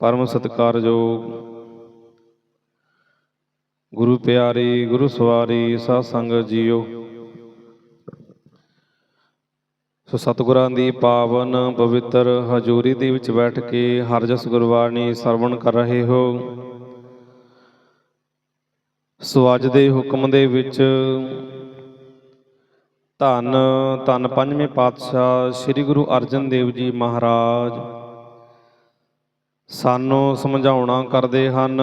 ਪਰਮ ਸਤਿਕਾਰਯੋਗ ਗੁਰੂ ਪਿਆਰੀ, ਗੁਰੂ ਸਵਾਰੀ ਸਾਧ ਸੰਗਤ ਜੀਓ। ਸੋ ਸਤਿਗੁਰਾਂ ਦੀ ਪਾਵਨ ਪਵਿੱਤਰ ਹਜ਼ੂਰੀ ਦੇ ਵਿੱਚ ਬੈਠ ਕੇ ਹਰ ਜਸ ਗੁਰਬਾਣੀ ਸਰਵਣ ਕਰ ਰਹੇ ਹੋ। ਸੋ ਅੱਜ ਦੇ ਹੁਕਮ ਦੇ ਵਿੱਚ ਧੰਨ ਧੰਨ ਪੰਜਵੇਂ ਪਾਤਸ਼ਾਹ ਸ੍ਰੀ ਗੁਰੂ ਅਰਜਨ ਦੇਵ ਜੀ ਮਹਾਰਾਜ ਸਾਨੂੰ ਸਮਝਾਉਣਾ ਕਰਦੇ ਹਨ।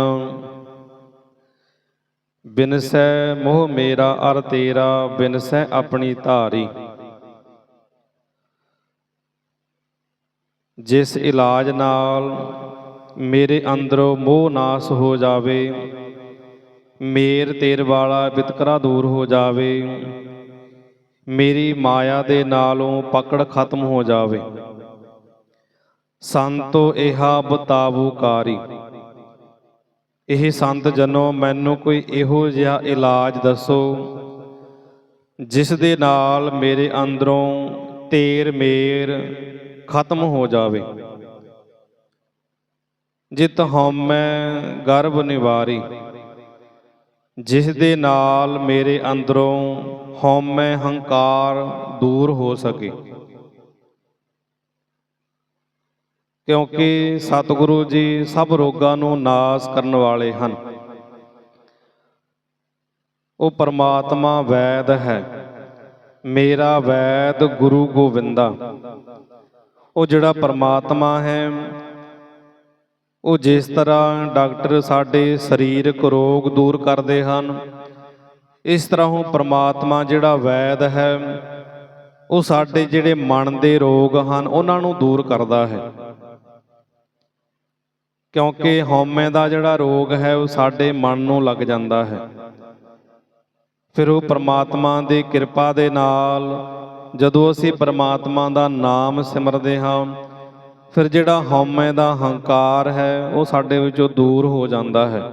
ਬਿਨਸੈ ਮੋਹ ਮੇਰਾ ਅਰ ਤੇਰਾ, ਬਿਨਸੈ ਆਪਣੀ ਧਾਰੀ। ਜਿਸ ਇਲਾਜ ਨਾਲ ਮੇਰੇ ਅੰਦਰੋਂ ਮੋਹ ਨਾਸ ਹੋ ਜਾਵੇ, ਮੇਰ ਤੇਰ ਵਾਲਾ ਵਿਤਕਰਾ ਦੂਰ ਹੋ ਜਾਵੇ, ਮੇਰੀ ਮਾਇਆ ਦੇ ਨਾਲੋਂ ਪਕੜ ਖਤਮ ਹੋ ਜਾਵੇ। ਸੰਤੋ ਇਹਾ ਬਤਾਵੂਕਾਰੀ ਇਹ ਸੰਤ ਜਨੋ, ਮੈਨੂੰ ਕੋਈ ਇਹੋ ਜਿਹਾ ਇਲਾਜ ਦੱਸੋ ਜਿਸ ਦੇ ਨਾਲ ਮੇਰੇ ਅੰਦਰੋਂ ਤੇਰ ਮੇਰ ਖਤਮ ਹੋ ਜਾਵੇ। ਜਿਤ ਹਉਮੈ ਗਰਭ ਨਿਵਾਰੀ ਜਿਸ ਦੇ ਨਾਲ ਮੇਰੇ ਅੰਦਰੋਂ ਹਉਮੈ ਹੰਕਾਰ ਦੂਰ ਹੋ ਸਕੇ। ਕਿਉਂਕਿ ਸਤਿਗੁਰੂ ਜੀ ਸਭ ਰੋਗਾਂ ਨੂੰ ਨਾਸ ਕਰਨ ਵਾਲੇ ਹਨ। ਉਹ ਪਰਮਾਤਮਾ ਵੈਦ ਹੈ। ਮੇਰਾ ਵੈਦ ਗੁਰੂ ਗੋਬਿੰਦਾ ਉਹ ਜਿਹੜਾ ਪਰਮਾਤਮਾ ਹੈ, ਉਹ ਜਿਸ ਤਰ੍ਹਾਂ ਡਾਕਟਰ ਸਾਡੇ ਸਰੀਰਕ ਰੋਗ ਦੂਰ ਕਰਦੇ ਹਨ, ਇਸ ਤਰ੍ਹਾਂ ਉਹ ਪਰਮਾਤਮਾ ਜਿਹੜਾ ਵੈਦ ਹੈ, ਉਹ ਸਾਡੇ ਜਿਹੜੇ ਮਨ ਦੇ ਰੋਗ ਹਨ, ਉਹਨਾਂ ਨੂੰ ਦੂਰ ਕਰਦਾ ਹੈ। ਕਿਉਂਕਿ ਹਉਮੈ ਦਾ ਜਿਹੜਾ ਰੋਗ ਹੈ ਉਹ ਸਾਡੇ ਮਨ ਨੂੰ ਲੱਗ ਜਾਂਦਾ ਹੈ। ਫਿਰ ਉਹ ਪਰਮਾਤਮਾ ਦੀ ਕਿਰਪਾ ਦੇ ਨਾਲ ਜਦੋਂ ਅਸੀਂ ਪਰਮਾਤਮਾ ਦਾ ਨਾਮ ਸਿਮਰਦੇ ਹਾਂ ਫਿਰ ਜਿਹੜਾ ਹਉਮੈ ਦਾ ਹੰਕਾਰ ਹੈ ਉਹ ਸਾਡੇ ਵਿੱਚੋਂ ਦੂਰ ਹੋ ਜਾਂਦਾ ਹੈ।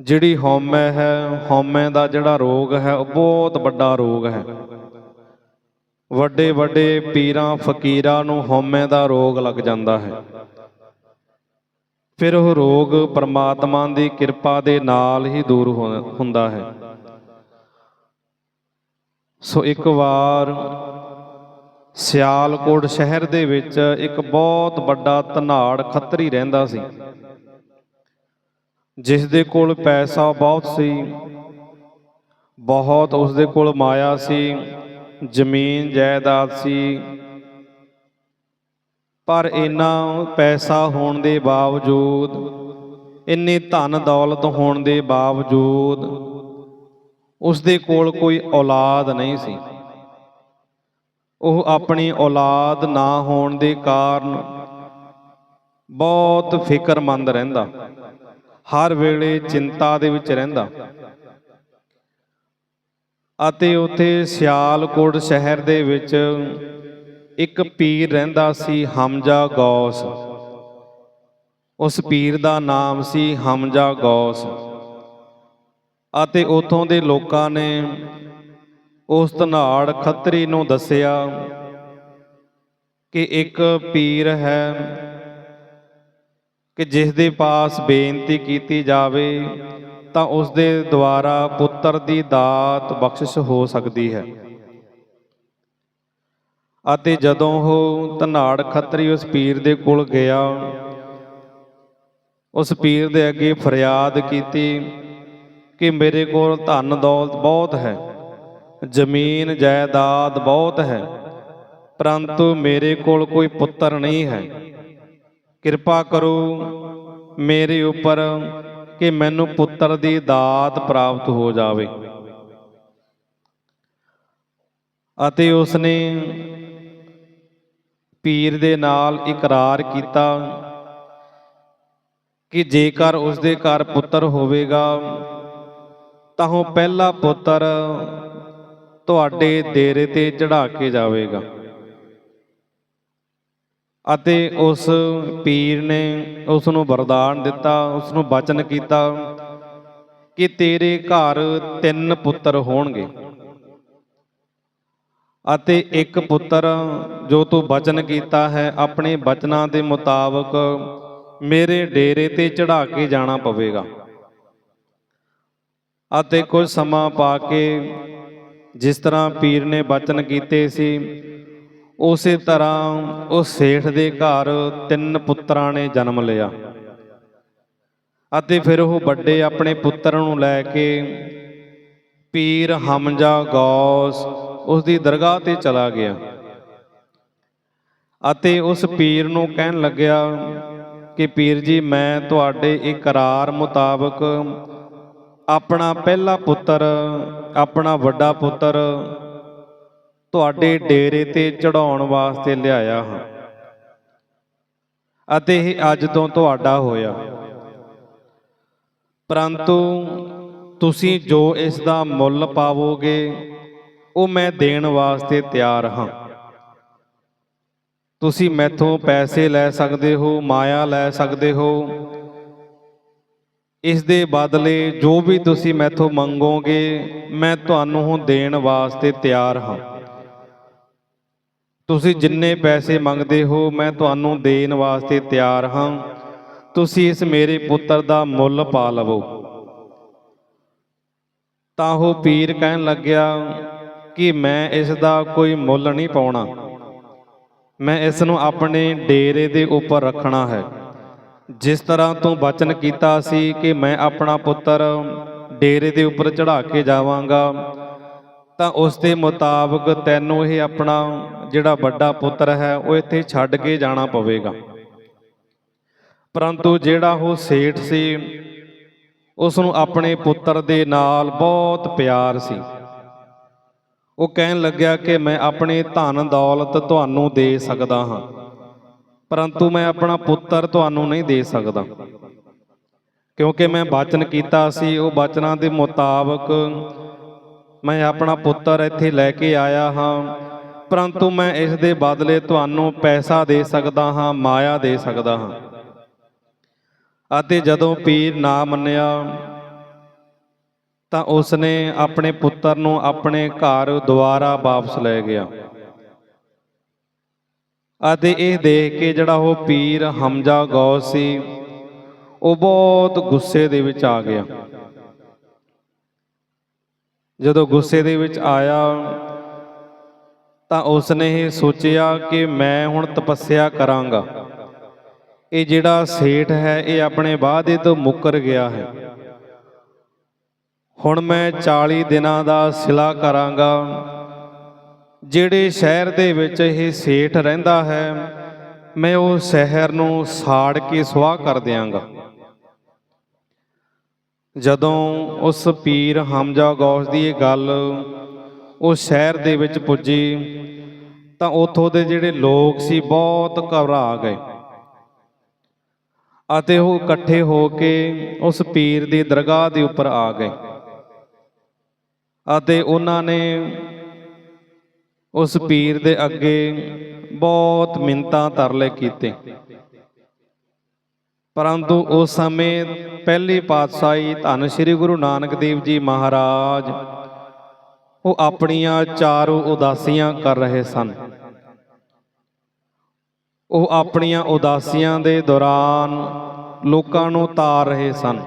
ਜਿਹੜੀ ਹਉਮੈ ਹੈ ਹਉਮੈ ਦਾ ਜਿਹੜਾ ਰੋਗ ਹੈ ਉਹ ਬਹੁਤ ਵੱਡਾ ਰੋਗ ਹੈ। ਵੱਡੇ ਵੱਡੇ ਪੀਰਾਂ ਫਕੀਰਾਂ ਨੂੰ ਹਉਮੈ ਦਾ ਰੋਗ ਲੱਗ ਜਾਂਦਾ ਹੈ। ਫਿਰ ਉਹ ਰੋਗ ਪਰਮਾਤਮਾ ਦੀ ਕਿਰਪਾ ਦੇ ਨਾਲ ਹੀ ਦੂਰ ਹੋ- ਹੁੰਦਾ ਹੈ। ਸੋ ਇੱਕ ਵਾਰ ਸਿਆਲਕੋਟ ਸ਼ਹਿਰ ਦੇ ਵਿੱਚ ਇੱਕ ਬਹੁਤ ਵੱਡਾ ਧਨਾੜ ਖੱਤਰੀ ਰਹਿੰਦਾ ਸੀ। ਜਿਸ ਦੇ ਕੋਲ ਪੈਸਾ ਬਹੁਤ ਸੀ, ਬਹੁਤ ਉਸ ਦੇ ਕੋਲ ਮਾਇਆ ਸੀ, ਜ਼ਮੀਨ, ਜਾਇਦਾਦ ਸੀ ਪਰ ਇੰਨਾ ਪੈਸਾ ਹੋਣ ਦੇ ਬਾਵਜੂਦ, ਇੰਨੀ ਧਨ ਦੌਲਤ ਹੋਣ ਦੇ ਬਾਵਜੂਦ ਉਸ ਦੇ ਕੋਲ ਕੋਈ ਔਲਾਦ ਨਹੀਂ ਸੀ। ਉਹ ਆਪਣੀ ਔਲਾਦ ਨਾ ਹੋਣ ਦੇ ਕਾਰਨ ਬਹੁਤ ਫਿਕਰਮੰਦ ਰਹਿੰਦਾ। ਹਰ ਵੇਲੇ ਚਿੰਤਾ ਦੇ ਵਿੱਚ ਰਹਿੰਦਾ। ਅਤੇ ਉੱਥੇ ਸਿਆਲਕੋਟ ਸ਼ਹਿਰ ਦੇ ਵਿੱਚ ਇੱਕ ਪੀਰ ਰਹਿੰਦਾ ਸੀ ਹਮਜ਼ਾ ਗੌਸ। ਉਸ ਪੀਰ ਦਾ ਨਾਮ ਸੀ ਹਮਜ਼ਾ ਗੌਸ। ਅਤੇ ਉਥੋਂ ਦੇ ਲੋਕਾਂ ਨੇ ਉਸ ਧਨਾੜ ਖੱਤਰੀ ਨੂੰ ਦੱਸਿਆ ਕਿ ਇੱਕ ਪੀਰ ਹੈ ਕਿ ਜਿਸ ਦੇ ਪਾਸ ਬੇਨਤੀ ਕੀਤੀ ਜਾਵੇ ਤਾਂ ਉਸ ਦੇ ਦੁਆਰਾ ਪੁੱਤਰ ਦੀ ਦਾਤ ਬਖਸ਼ਿਸ਼ ਹੋ ਸਕਦੀ ਹੈ। ਅਤੇ ਜਦੋਂ ਉਹ ਧਨਾੜ ਖੱਤਰੀ ਉਸ ਪੀਰ ਦੇ ਕੋਲ ਗਿਆ, ਉਸ ਪੀਰ ਦੇ ਅੱਗੇ ਫਰਿਆਦ ਕੀਤੀ ਕਿ ਮੇਰੇ ਕੋਲ ਧਨ ਦੌਲਤ ਬਹੁਤ ਹੈ, ਜ਼ਮੀਨ ਜਾਇਦਾਦ ਬਹੁਤ ਹੈ, ਪਰੰਤੂ ਮੇਰੇ ਕੋਲ ਕੋਈ ਪੁੱਤਰ ਨਹੀਂ ਹੈ। ਕਿਰਪਾ ਕਰੋ ਮੇਰੇ ਉੱਪਰ ਕਿ ਮੈਨੂੰ ਪੁੱਤਰ ਦੀ ਦਾਤ ਪ੍ਰਾਪਤ ਹੋ ਜਾਵੇ। ਅਤੇ ਉਸਨੇ ਪੀਰ ਦੇ ਨਾਲ ਇਕਰਾਰ ਕੀਤਾ ਕਿ ਜੇਕਰ ਉਸ ਦੇ ਘਰ ਪੁੱਤਰ ਹੋਵੇਗਾ, ਤਾਂ ਉਹ ਪਹਿਲਾ ਪੁੱਤਰ ਤੁਹਾਡੇ ਡੇਰੇ ਤੇ ਚੜਾ ਕੇ ਜਾਵੇਗਾ। ਅਤੇ ਉਸ ਪੀਰ ਨੇ ਉਸ ਨੂੰ ਵਰਦਾਨ ਦਿੱਤਾ ਉਸ ਨੂੰ ਬਚਨ ਕੀਤਾ ਕਿ ਤੇਰੇ ਘਰ ਤਿੰਨ ਪੁੱਤਰ ਹੋਣਗੇ। ਅਤੇ ਇੱਕ ਪੁੱਤਰ ਜੋ ਤੂੰ ਬਚਨ ਕੀਤਾ ਹੈ, ਆਪਣੇ ਬਚਨਾਂ ਦੇ ਮੁਤਾਬਕ ਮੇਰੇ ਡੇਰੇ ਤੇ ਚੜਾ ਕੇ ਜਾਣਾ ਪਵੇਗਾ। ਅਤੇ ਕੁਝ ਸਮਾਂ ਪਾ ਕੇ ਜਿਸ ਤਰ੍ਹਾਂ ਪੀਰ ਨੇ ਬਚਨ ਕੀਤੇ ਸੀ, ਉਸੇ ਤਰ੍ਹਾਂ ਉਹ ਸੇਠ ਦੇ ਘਰ ਤਿੰਨ ਪੁੱਤਰਾਂ ਨੇ ਜਨਮ ਲਿਆ। ਅਤੇ ਫਿਰ ਉਹ ਵੱਡੇ ਆਪਣੇ ਪੁੱਤਰ ਨੂੰ ਲੈ ਕੇ ਪੀਰ ਹਮਜਾ ਗੌਸ ਉਸ ਦੀ ਦਰਗਾਹ ਤੇ ਚਲਾ ਗਿਆ। ਅਤੇ ਉਸ ਪੀਰ ਨੂੰ ਕਹਿਣ ਲੱਗਿਆ ਕਿ ਪੀਰ ਜੀ, ਮੈਂ ਤੁਹਾਡੇ ਇਕਰਾਰ ਮੁਤਾਬਕ ਆਪਣਾ ਪਹਿਲਾ ਪੁੱਤਰ, ਆਪਣਾ ਵੱਡਾ ਪੁੱਤਰ ਤੁਹਾਡੇ ਡੇਰੇ ਤੇ ਚੜਾਉਣ ਵਾਸਤੇ ਲਿਆਇਆ ਹਾਂ। ਅਤੇ ਇਹ ਅੱਜ ਤੋਂ ਤੁਹਾਡਾ ਹੋਇਆ। ਪਰੰਤੂ ਤੁਸੀਂ ਜੋ ਇਸ ਦਾ ਮੁੱਲ ਪਾਵੋਗੇ ਉਹ ਮੈਂ ਦੇਣ ਵਾਸਤੇ ਤਿਆਰ ਹਾਂ। ਤੁਸੀਂ ਮੈਥੋਂ ਪੈਸੇ ਲੈ ਸਕਦੇ ਹੋ, ਮਾਇਆ ਲੈ ਸਕਦੇ ਹੋ। ਇਸ ਦੇ ਬਦਲੇ ਜੋ ਵੀ ਤੁਸੀਂ ਮੈਥੋਂ ਮੰਗੋਗੇ, ਮੈਂ ਤੁਹਾਨੂੰ ਦੇਣ ਵਾਸਤੇ ਤਿਆਰ ਹਾਂ। ਤੁਸੀਂ ਜਿੰਨੇ ਪੈਸੇ ਮੰਗਦੇ ਹੋ, ਮੈਂ ਤੁਹਾਨੂੰ ਦੇਣ ਵਾਸਤੇ ਤਿਆਰ ਹਾਂ। ਤੁਸੀਂ ਇਸ ਮੇਰੇ ਪੁੱਤਰ ਦਾ ਮੁੱਲ ਪਾ ਲਵੋ। ਤਾਂ ਉਹ ਪੀਰ ਕਹਿਣ ਲੱਗਿਆ ਕਿ ਮੈਂ ਇਸ ਦਾ ਕੋਈ ਮੁੱਲ ਨਹੀਂ ਪਾਉਣਾ। ਮੈਂ ਇਸ ਨੂੰ ਆਪਣੇ ਡੇਰੇ ਦੇ ਉੱਪਰ ਰੱਖਣਾ ਹੈ। ਜਿਸ ਤਰ੍ਹਾਂ ਤੂੰ ਬਚਨ ਕੀਤਾ ਸੀ ਕਿ ਮੈਂ ਆਪਣਾ ਪੁੱਤਰ ਡੇਰੇ ਦੇ ਉੱਪਰ ਚੜਾ ਕੇ ਜਾਵਾਂਗਾ, ਤਾਂ ਉਸ ਦੇ ਮੁਤਾਬਕ ਤੈਨੂੰ ਇਹ ਆਪਣਾ ਜਿਹੜਾ ਵੱਡਾ ਪੁੱਤਰ ਹੈ, ਉਹ ਇੱਥੇ ਛੱਡ ਕੇ ਜਾਣਾ ਪਵੇਗਾ। ਪਰੰਤੂ ਜਿਹੜਾ ਉਹ ਸੇਠ ਸੀ ਉਸ ਨੂੰ ਆਪਣੇ ਪੁੱਤਰ ਦੇ ਨਾਲ ਬਹੁਤ ਪਿਆਰ ਸੀ। ਉਹ ਕਹਿਣ ਲੱਗਿਆ ਕਿ ਮੈਂ ਆਪਣੀ ਧਨ ਦੌਲਤ ਤੁਹਾਨੂੰ ਦੇ ਸਕਦਾ ਹਾਂ, ਪਰੰਤੂ ਮੈਂ ਆਪਣਾ ਪੁੱਤਰ ਤੁਹਾਨੂੰ ਨਹੀਂ ਦੇ ਸਕਦਾ। ਕਿਉਂਕਿ ਮੈਂ ਬਚਨ ਕੀਤਾ ਸੀ, ਉਹ ਬਚਨਾਂ ਦੇ ਮੁਤਾਬਕ ਮੈਂ ਆਪਣਾ ਪੁੱਤਰ ਇੱਥੇ ਲੈ ਕੇ ਆਇਆ ਹਾਂ, ਪਰੰਤੂ ਮੈਂ ਇਸ ਦੇ ਬਦਲੇ ਤੁਹਾਨੂੰ ਪੈਸਾ ਦੇ ਸਕਦਾ ਹਾਂ, ਮਾਇਆ ਦੇ ਸਕਦਾ ਹਾਂ। ਅਤੇ ਜਦੋਂ ਪੀਰ ਨਾ ਮੰਨਿਆ ਤਾਂ ਉਸਨੇ ਆਪਣੇ ਪੁੱਤਰ ਨੂੰ ਆਪਣੇ ਘਰ ਦੁਬਾਰਾ ਵਾਪਸ ਲੈ ਗਿਆ। ਅਤੇ ਇਹ ਦੇਖ ਕੇ ਜਿਹੜਾ ਉਹ ਪੀਰ ਹਮਜਾ ਗੌਸ ਸੀ, ਉਹ ਬਹੁਤ ਗੁੱਸੇ ਦੇ ਵਿੱਚ ਆ ਗਿਆ। ਜਦੋਂ ਗੁੱਸੇ ਦੇ ਵਿੱਚ ਆਇਆ, ਤਾਂ ਉਸਨੇ ਇਹ ਸੋਚਿਆ ਕਿ ਮੈਂ ਹੁਣ ਤਪੱਸਿਆ ਕਰਾਂਗਾ। ਇਹ ਜਿਹੜਾ ਸੇਠ ਹੈ, ਇਹ ਆਪਣੇ ਵਾਅਦੇ ਤੋਂ ਮੁੱਕਰ ਗਿਆ ਹੈ। ਹੁਣ ਮੈਂ 40 ਦਿਨਾਂ ਦਾ ਸਿਲਾ ਕਰਾਂਗਾ, ਜਿਹੜੇ ਸ਼ਹਿਰ ਦੇ ਵਿੱਚ ਇਹ ਸੇਠ ਰਹਿੰਦਾ ਹੈ, ਮੈਂ ਉਹ ਸ਼ਹਿਰ ਨੂੰ ਸਾੜ ਕੇ ਸੁਆਹ ਕਰ ਦਿਆਂਗਾ। ਜਦੋਂ ਉਸ ਪੀਰ ਹਮਜਾ ਗੌਸ ਦੀ ਇਹ ਗੱਲ ਉਹ ਸ਼ਹਿਰ ਦੇ ਵਿੱਚ ਪੁੱਜੀ, ਤਾਂ ਉਥੋਂ ਦੇ ਜਿਹੜੇ ਲੋਕ ਸੀ ਬਹੁਤ ਘਬਰਾ ਗਏ ਅਤੇ ਉਹ ਇਕੱਠੇ ਹੋ ਕੇ ਉਸ ਪੀਰ ਦੀ ਦਰਗਾਹ ਦੇ ਉੱਪਰ ਆ ਗਏ। ਅਤੇ ਉਹਨਾਂ ਨੇ ਉਸ ਪੀਰ ਦੇ ਅੱਗੇ ਬਹੁਤ ਮਿੰਤਾਂ ਤਰਲੇ ਕੀਤੇ। ਪਰੰਤੂ ਉਸ ਸਮੇਂ ਪਹਿਲੀ ਪਾਤਸ਼ਾਹੀ ਧੰਨ ਸ੍ਰੀ ਗੁਰੂ ਨਾਨਕ ਦੇਵ ਜੀ ਮਹਾਰਾਜ ਉਹ ਆਪਣੀਆਂ ਚਾਰੋਂ ਉਦਾਸੀਆਂ ਕਰ ਰਹੇ ਸਨ। ਉਹ ਆਪਣੀਆਂ ਉਦਾਸੀਆਂ ਦੇ ਦੌਰਾਨ ਲੋਕਾਂ ਨੂੰ ਤਾਰ ਰਹੇ ਸਨ।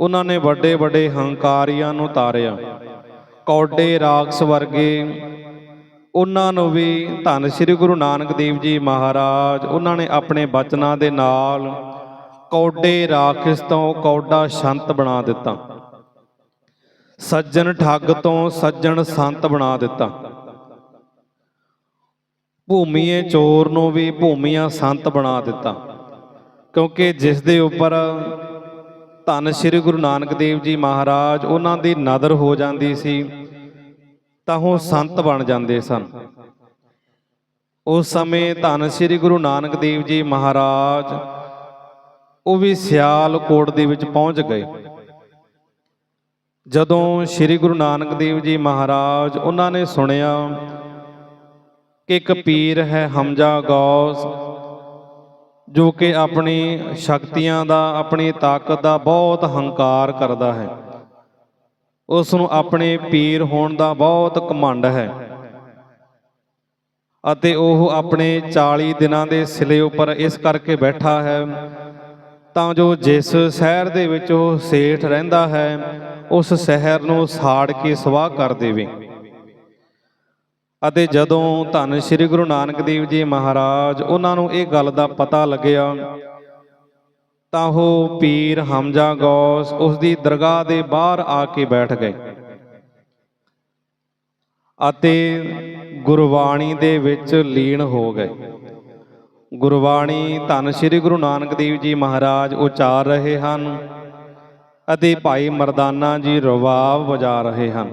ਉਹਨਾਂ ਨੇ ਵੱਡੇ ਵੱਡੇ ਹੰਕਾਰੀਆਂ ਨੂੰ ਤਾਰਿਆ। ਕੌਡੇ ਰਾਖਸ ਵਰਗੇ ਉਹਨਾਂ ਨੂੰ ਵੀ ਧੰਨ ਸ੍ਰੀ ਗੁਰੂ ਨਾਨਕ ਦੇਵ ਜੀ ਮਹਾਰਾਜ, ਉਹਨਾਂ ਨੇ ਆਪਣੇ ਬਚਨਾਂ ਦੇ ਨਾਲ ਕੌਡੇ ਰਾਖਸ ਤੋਂ ਕੌਡਾ ਸ਼ੰਤ ਬਣਾ ਦਿੱਤਾ। ਸੱਜਣ ਠੱਗ ਤੋਂ ਸੱਜਣ ਸੰਤ ਬਣਾ ਦਿੱਤਾ। ਭੂਮੀਏ ਚੋਰ ਨੂੰ ਵੀ ਭੂਮੀਆਂ ਸੰਤ ਬਣਾ ਦਿੱਤਾ। ਕਿਉਂਕਿ ਜਿਸ ਦੇ ਉੱਪਰ ਧੰਨ ਸ੍ਰੀ ਗੁਰੂ ਨਾਨਕ ਦੇਵ ਜੀ ਮਹਾਰਾਜ, ਉਹਨਾਂ ਦੀ ਨਦਰ ਹੋ ਜਾਂਦੀ ਸੀ, ਤਾਂ ਉਹ ਸੰਤ ਬਣ ਜਾਂਦੇ ਸਨ। ਉਸ ਸਮੇਂ ਧੰਨ ਸ੍ਰੀ ਗੁਰੂ ਨਾਨਕ ਦੇਵ ਜੀ ਮਹਾਰਾਜ, ਉਹ ਵੀ ਸਿਆਲਕੋਟ ਦੇ ਵਿੱਚ ਪਹੁੰਚ ਗਏ। ਜਦੋਂ ਸ੍ਰੀ ਗੁਰੂ ਨਾਨਕ ਦੇਵ ਜੀ ਮਹਾਰਾਜ, ਉਹਨਾਂ ਨੇ ਸੁਣਿਆ ਕਿ ਇੱਕ ਪੀਰ ਹੈ ਹਮਜਾ ਗੌਸ ਜੋ ਕਿ ਆਪਣੀ ਸ਼ਕਤੀਆਂ ਦਾ, ਆਪਣੀ ਤਾਕਤ ਦਾ ਬਹੁਤ ਹੰਕਾਰ ਕਰਦਾ ਹੈ। ਉਸ ਨੂੰ ਆਪਣੇ ਪੀਰ ਹੋਣ ਦਾ ਬਹੁਤ ਘਮੰਡ ਹੈ ਅਤੇ ਉਹ ਆਪਣੇ 40 ਦਿਨਾਂ ਦੇ ਸਿਲੇ ਉੱਪਰ ਇਸ ਕਰਕੇ ਬੈਠਾ ਹੈ ਤਾਂ ਜੋ ਜਿਸ ਸ਼ਹਿਰ ਦੇ ਵਿੱਚ ਉਹ ਸੇਠ ਰਹਿੰਦਾ ਹੈ, ਉਸ ਸ਼ਹਿਰ ਨੂੰ ਸਾੜ ਕੇ ਸਵਾਹ ਕਰ ਦੇਵੇ। ਅਤੇ ਜਦੋਂ ਧੰਨ ਸ੍ਰੀ ਗੁਰੂ ਨਾਨਕ ਦੇਵ ਜੀ ਮਹਾਰਾਜ ਉਹਨਾਂ ਨੂੰ ਇਹ ਗੱਲ ਦਾ ਪਤਾ ਲੱਗਿਆ, ਤਾਂ ਉਹ ਪੀਰ ਹਮਜ਼ਾ ਗੌਸ ਉਸ ਦੀ ਦਰਗਾਹ ਦੇ ਬਾਹਰ ਆ ਕੇ ਬੈਠ ਗਏ ਅਤੇ ਗੁਰਬਾਣੀ ਦੇ ਵਿੱਚ ਲੀਨ ਹੋ ਗਏ। ਗੁਰਬਾਣੀ ਧੰਨ ਸ੍ਰੀ ਗੁਰੂ ਨਾਨਕ ਦੇਵ ਜੀ ਮਹਾਰਾਜ ਉਚਾਰ ਰਹੇ ਹਨ ਅਤੇ ਭਾਈ ਮਰਦਾਨਾ ਜੀ ਰਵਾਬ ਵਜਾ ਰਹੇ ਹਨ।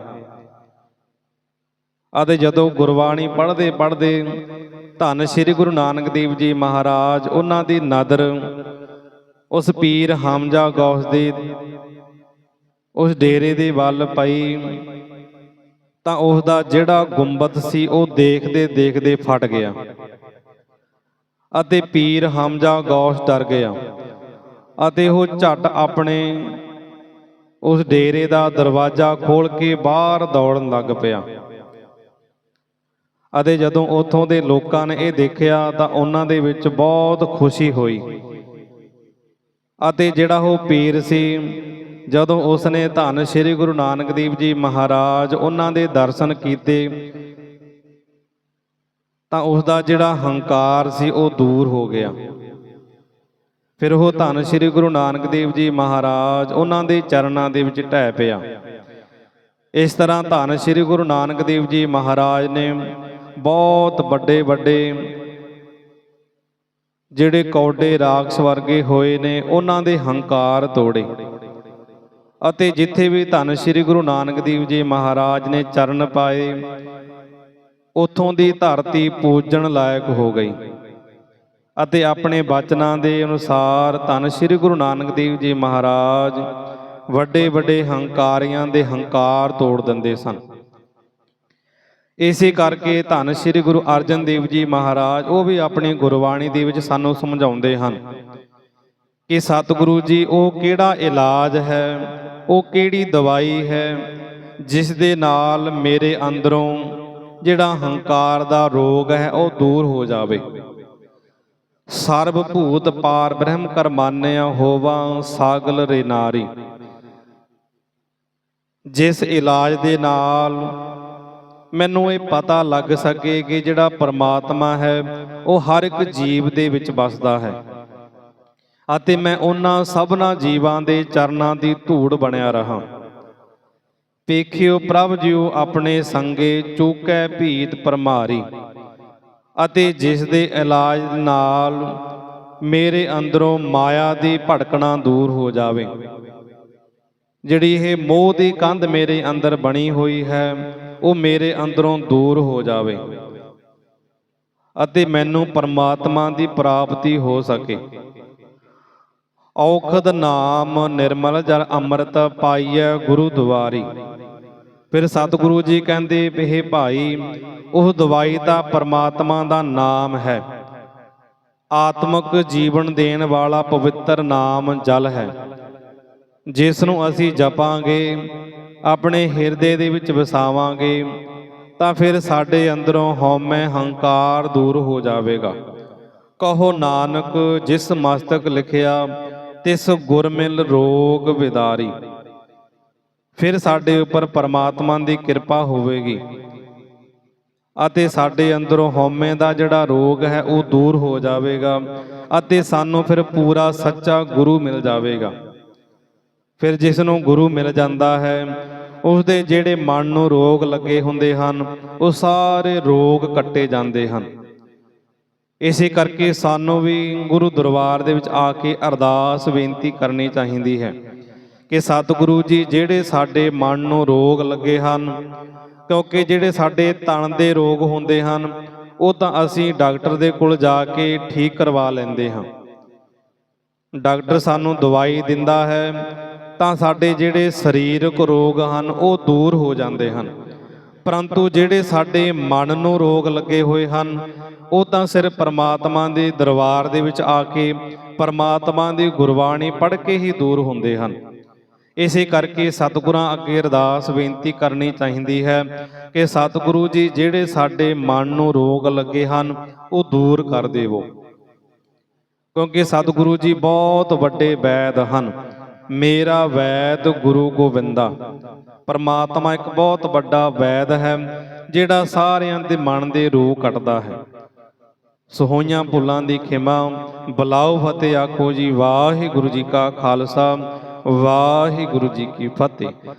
ਅਤੇ ਜਦੋਂ ਗੁਰਬਾਣੀ ਪੜ੍ਹਦੇ ਪੜ੍ਹਦੇ ਧੰਨ ਸ੍ਰੀ ਗੁਰੂ ਨਾਨਕ ਦੇਵ ਜੀ ਮਹਾਰਾਜ, ਉਹਨਾਂ ਦੀ ਨਦਰ ਉਸ ਪੀਰ ਹਮਜ਼ਾ ਗੌਸ ਦੇ, ਉਸ ਡੇਰੇ ਦੇ ਵੱਲ ਪਈ, ਤਾਂ ਉਸ ਦਾ ਜਿਹੜਾ ਗੁੰਬਦ ਸੀ ਉਹ ਦੇਖਦੇ ਦੇਖਦੇ ਫਟ ਗਿਆ ਅਤੇ ਪੀਰ ਹਮਜ਼ਾ ਗੌਸ ਡਰ ਗਿਆ ਅਤੇ ਉਹ ਝਟ ਆਪਣੇ ਉਸ ਡੇਰੇ ਦਾ ਦਰਵਾਜ਼ਾ ਖੋਲ ਕੇ ਬਾਹਰ ਦੌੜਨ ਲੱਗ ਪਿਆ। ਅਤੇ ਜਦੋਂ ਉੱਥੋਂ ਦੇ ਲੋਕਾਂ ਨੇ ਇਹ ਦੇਖਿਆ ਤਾਂ ਉਹਨਾਂ ਦੇ ਵਿੱਚ ਬਹੁਤ ਖੁਸ਼ੀ ਹੋਈ। ਅਤੇ ਜਿਹੜਾ ਉਹ ਪੀਰ ਸੀ, ਜਦੋਂ ਉਸਨੇ ਧੰਨ ਸ੍ਰੀ ਗੁਰੂ ਨਾਨਕ ਦੇਵ ਜੀ ਮਹਾਰਾਜ ਉਹਨਾਂ ਦੇ ਦਰਸ਼ਨ ਕੀਤੇ, ਤਾਂ ਉਸ ਦਾ ਜਿਹੜਾ ਹੰਕਾਰ ਸੀ ਉਹ ਦੂਰ ਹੋ ਗਿਆ। ਫਿਰ ਉਹ ਧੰਨ ਸ੍ਰੀ ਗੁਰੂ ਨਾਨਕ ਦੇਵ ਜੀ ਮਹਾਰਾਜ ਉਹਨਾਂ ਦੇ ਚਰਨਾਂ ਦੇ ਵਿੱਚ ਢਹਿ ਪਿਆ। ਇਸ ਤਰ੍ਹਾਂ ਧੰਨ ਸ੍ਰੀ ਗੁਰੂ ਨਾਨਕ ਦੇਵ ਜੀ ਮਹਾਰਾਜ ਨੇ ਬਹੁਤ ਵੱਡੇ ਵੱਡੇ ਜਿਹੜੇ ਕੌਡੇ ਰਾਖਸ਼ ਵਰਗੇ ਹੋਏ ਨੇ, ਉਹਨਾਂ ਦੇ ਹੰਕਾਰ ਤੋੜੇ। ਅਤੇ ਜਿੱਥੇ ਵੀ ਧੰਨ ਸ੍ਰੀ ਗੁਰੂ ਨਾਨਕ ਦੇਵ ਜੀ ਮਹਾਰਾਜ ਨੇ ਚਰਨ ਪਾਏ, ਉਥੋਂ ਦੀ ਧਰਤੀ ਪੂਜਣ ਲਾਇਕ ਹੋ ਗਈ। ਅਤੇ ਆਪਣੇ ਬਚਨਾਂ ਦੇ ਅਨੁਸਾਰ ਧੰਨ ਸ੍ਰੀ ਗੁਰੂ ਨਾਨਕ ਦੇਵ ਜੀ ਮਹਾਰਾਜ ਵੱਡੇ ਵੱਡੇ ਹੰਕਾਰੀਆਂ ਦੇ ਹੰਕਾਰ ਤੋੜ ਦਿੰਦੇ ਸਨ। ਇਸੇ ਕਰਕੇ ਧੰਨ ਸ੍ਰੀ ਗੁਰੂ ਅਰਜਨ ਦੇਵ ਜੀ ਮਹਾਰਾਜ, ਉਹ ਵੀ ਆਪਣੀ ਗੁਰਬਾਣੀ ਦੇ ਵਿੱਚ ਸਾਨੂੰ ਸਮਝਾਉਂਦੇ ਹਨ ਕਿ ਸਤਿਗੁਰੂ ਜੀ, ਉਹ ਕਿਹੜਾ ਇਲਾਜ ਹੈ, ਉਹ ਕਿਹੜੀ ਦਵਾਈ ਹੈ, ਜਿਸ ਦੇ ਨਾਲ ਮੇਰੇ ਅੰਦਰੋਂ ਜਿਹੜਾ ਹੰਕਾਰ ਦਾ ਰੋਗ ਹੈ, ਉਹ ਦੂਰ ਹੋ ਜਾਵੇ। ਸਰਬ ਭੂਤ ਪਾਰ ਬ੍ਰਹਮ ਕਰਮਾਨਿਆ ਹੋਵਾ, ਸਾਗਲ ਰੇ ਨਾਰੀ। ਜਿਸ ਇਲਾਜ ਦੇ ਨਾਲ ਮੈਨੂੰ ਇਹ ਪਤਾ ਲੱਗ ਸਕੇ ਕਿ ਜਿਹੜਾ ਪਰਮਾਤਮਾ ਹੈ, ਉਹ ਹਰ ਇੱਕ ਜੀਵ ਦੇ ਵਿੱਚ ਵਸਦਾ ਹੈ। ਅਤੇ ਮੈਂ ਉਹਨਾਂ ਸਭਨਾ ਜੀਵਾਂ ਦੇ ਚਰਨਾਂ ਦੀ ਧੂੜ ਬਣਿਆ ਰਹਾ। ਪੇਖਿਓ ਪ੍ਰਭ ਜਿਉ ਆਪਣੇ ਸੰਗੇ ਚੂਕੈ ਭੀਤ ਪਰਮਾਰੀ, ਅਤੇ ਜਿਸ ਦੇ ਇਲਾਜ ਨਾਲ ਮੇਰੇ ਅੰਦਰੋਂ ਮਾਇਆ ਦੀ ਭਟਕਣਾ ਦੂਰ ਹੋ ਜਾਵੇ। ਜਿਹੜੀ ਇਹ ਮੋਹ ਦੀ ਕੰਧ ਮੇਰੇ ਅੰਦਰ ਬਣੀ ਹੋਈ ਹੈ, ਉਹ ਮੇਰੇ ਅੰਦਰੋਂ ਦੂਰ ਹੋ ਜਾਵੇ ਅਤੇ ਮੈਨੂੰ ਪਰਮਾਤਮਾ ਦੀ ਪ੍ਰਾਪਤੀ ਹੋ ਸਕੇ। ਔਖਦ ਨਾਮ ਨਿਰਮਲ ਜਲ ਅੰਮ੍ਰਿਤ ਪਾਈਐ ਗੁਰੂ ਦੁਆਰੀ। ਫਿਰ ਸਤਿਗੁਰੂ ਜੀ ਕਹਿੰਦੇ, ਇਹ ਭਾਈ, ਉਹ ਦਵਾਈ ਤਾਂ ਪਰਮਾਤਮਾ ਦਾ ਨਾਮ ਹੈ। ਆਤਮਿਕ ਜੀਵਨ ਦੇਣ ਵਾਲਾ ਪਵਿੱਤਰ ਨਾਮ ਜਲ ਹੈ। ਜਿਸ ਨੂੰ ਅਸੀਂ ਜਪਾਂਗੇ, ਆਪਣੇ ਹਿਰਦੇ ਦੇ ਵਿੱਚ ਵਸਾਵਾਂਗੇ, ਤਾਂ ਫਿਰ ਸਾਡੇ ਅੰਦਰੋਂ ਹਉਮੈ ਹੰਕਾਰ ਦੂਰ ਹੋ ਜਾਵੇਗਾ। ਕਹੋ ਨਾਨਕ, ਜਿਸ ਮਸਤਕ ਲਿਖਿਆ, ਤਿਸ ਗੁਰਮਿਲ ਰੋਗ ਵਿਦਾਰੀ। ਫਿਰ ਸਾਡੇ ਉੱਪਰ ਪਰਮਾਤਮਾ ਦੀ ਕਿਰਪਾ ਹੋਵੇਗੀ ਅਤੇ ਸਾਡੇ ਅੰਦਰੋਂ ਹਉਮੈ ਦਾ ਜਿਹੜਾ ਰੋਗ ਹੈ, ਉਹ ਦੂਰ ਹੋ ਜਾਵੇਗਾ ਅਤੇ ਸਾਨੂੰ ਫਿਰ ਪੂਰਾ ਸੱਚਾ ਗੁਰੂ ਮਿਲ ਜਾਵੇਗਾ। ਫਿਰ ਜਿਸ ਨੂੰ ਗੁਰੂ ਮਿਲ ਜਾਂਦਾ ਹੈ ਉਸ ਦੇ ਜਿਹੜੇ ਮਨ ਨੂੰ ਰੋਗ ਲੱਗੇ ਹੁੰਦੇ ਹਨ, ਉਹ ਸਾਰੇ ਰੋਗ ਕੱਟੇ ਜਾਂਦੇ ਹਨ। ਇਸੇ ਕਰਕੇ ਸਾਨੂੰ ਵੀ ਗੁਰੂ ਦਰਬਾਰ ਦੇ ਵਿੱਚ ਆ ਕੇ ਅਰਦਾਸ ਬੇਨਤੀ ਕਰਨੀ ਚਾਹੀਦੀ ਹੈ ਕਿ ਸਤਿਗੁਰੂ ਜੀ ਜਿਹੜੇ ਸਾਡੇ ਮਨ ਨੂੰ ਰੋਗ ਲੱਗੇ ਹਨ, ਕਿਉਂਕਿ ਜਿਹੜੇ ਸਾਡੇ ਤਨ ਦੇ ਰੋਗ ਹੁੰਦੇ ਹਨ, ਉਹ ਤਾਂ ਅਸੀਂ ਡਾਕਟਰ ਦੇ ਕੋਲ ਜਾ ਕੇ ਠੀਕ ਕਰਵਾ ਲੈਂਦੇ ਹਾਂ। ਡਾਕਟਰ ਸਾਨੂੰ ਦਵਾਈ ਦਿੰਦਾ ਹੈ ਤਾਂ ਸਾਡੇ ਜਿਹੜੇ ਸਰੀਰਕ ਰੋਗ ਹਨ, ਉਹ ਦੂਰ ਹੋ ਜਾਂਦੇ ਹਨ। ਪਰੰਤੂ ਜਿਹੜੇ ਸਾਡੇ ਮਨ ਨੂੰ ਰੋਗ ਲੱਗੇ ਹੋਏ ਹਨ, ਉਹ ਤਾਂ ਸਿਰਫ ਪਰਮਾਤਮਾ ਦੇ ਦਰਬਾਰ ਦੇ ਵਿੱਚ ਆ ਕੇ ਪਰਮਾਤਮਾ ਦੀ ਗੁਰਬਾਣੀ ਪੜ੍ਹ ਕੇ ਹੀ ਦੂਰ ਹੁੰਦੇ ਹਨ। ਇਸੇ ਕਰਕੇ ਸਤਿਗੁਰਾਂ ਅੱਗੇ ਅਰਦਾਸ ਬੇਨਤੀ ਕਰਨੀ ਚਾਹੀਦੀ ਹੈ ਕਿ ਸਤਿਗੁਰੂ ਜੀ, ਜਿਹੜੇ ਸਾਡੇ ਮਨ ਨੂੰ ਰੋਗ ਲੱਗੇ ਹਨ, ਉਹ ਦੂਰ ਕਰ ਦੇਵੋ। ਕਿਉਂਕਿ ਸਤਿਗੁਰੂ ਜੀ ਬਹੁਤ ਵੱਡੇ ਵੈਦ ਹਨ। ਮੇਰਾ ਵੈਦ ਗੁਰੂ ਗੋਬਿੰਦਾ। ਪਰਮਾਤਮਾ ਇੱਕ ਬਹੁਤ ਵੱਡਾ ਵੈਦ ਹੈ, ਜਿਹੜਾ ਸਾਰਿਆਂ ਦੇ ਮਨ ਦੇ ਰੋਗ ਕੱਟਦਾ ਹੈ। ਸੋ ਹੋਈਆਂ ਭੁੱਲਾਂ ਦੀ ਖਿਮਾ ਬਲਾਉ ਫਤਿਹ ਆਖੋ ਜੀ, ਵਾਹਿਗੁਰੂ ਜੀ ਕਾ ਖਾਲਸਾ, ਵਾਹਿਗੁਰੂ ਜੀ ਕੀ ਫਤਿਹ।